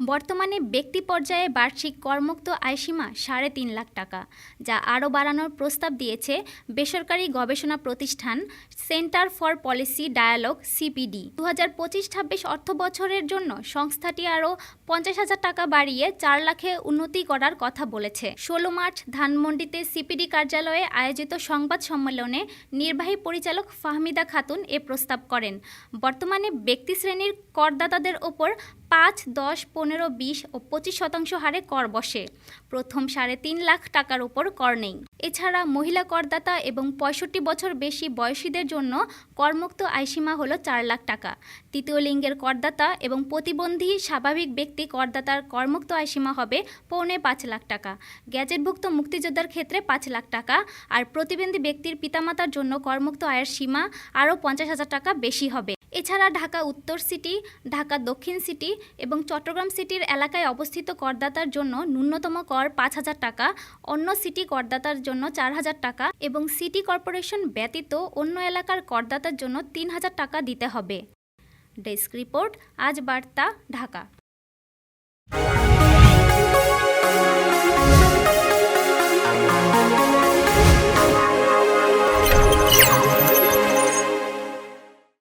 বর্তমানে ব্যক্তি পর্যায়ে বার্ষিক করমুক্ত আয়সীমা সাড়ে তিন লাখ টাকা, যা আরও বাড়ানোর প্রস্তাব দিয়েছে বেসরকারি গবেষণা প্রতিষ্ঠান Centre for Policy Dialogue CPD. দু হাজার পঁচিশ ছাব্বিশ অর্থ বছরের জন্য সংস্থাটি আরও পঞ্চাশ হাজার টাকা বাড়িয়ে চার লাখে উন্নতি করার কথা বলেছে। ষোলো মার্চ ধানমন্ডিতে সিপিডি কার্যালয়ে আয়োজিত সংবাদ সম্মেলনে নির্বাহী পরিচালক ফাহমিদা খাতুন এ প্রস্তাব করেন। বর্তমানে ব্যক্তি শ্রেণির করদাতাদের ওপর পাঁচ, দশ, পনেরো, বিশ ও পঁচিশ শতাংশ হারে কর বসে। প্রথম সাড়ে তিন লাখ টাকার উপর কর নেই। এছাড়া মহিলা করদাতা এবং পঁয়ষট্টি বছর বেশি বয়সীদের জন্য করমুক্ত আয়সীমা হল চার লাখ টাকা। তৃতীয় লিঙ্গের করদাতা এবং প্রতিবন্ধী স্বাভাবিক ব্যক্তি করদাতার করমুক্ত আয়সীমা হবে পৌনে পাঁচ লাখ টাকা। গ্যাজেটভুক্ত মুক্তিযোদ্ধার ক্ষেত্রে পাঁচ লাখ টাকা আর প্রতিবন্ধী ব্যক্তির পিতামাতার জন্য করমুক্ত আয়ের সীমা আরও পঞ্চাশ হাজার টাকা বেশি হবে। এছাড়া ঢাকা উত্তর সিটি, ঢাকা দক্ষিণ সিটি এবং চট্টগ্রাম সিটির এলাকায় অবস্থিত করদাতার জন্য ন্যূনতম কর পাঁচ হাজার টাকা, অন্য সিটি করদাতার জন্য চার হাজার টাকা এবং সিটি কর্পোরেশন ব্যতীত অন্য এলাকার করদাতার জন্য তিন হাজার টাকা দিতে হবে। ডেস্ক রিপোর্ট, আজ বার্তা, ঢাকা।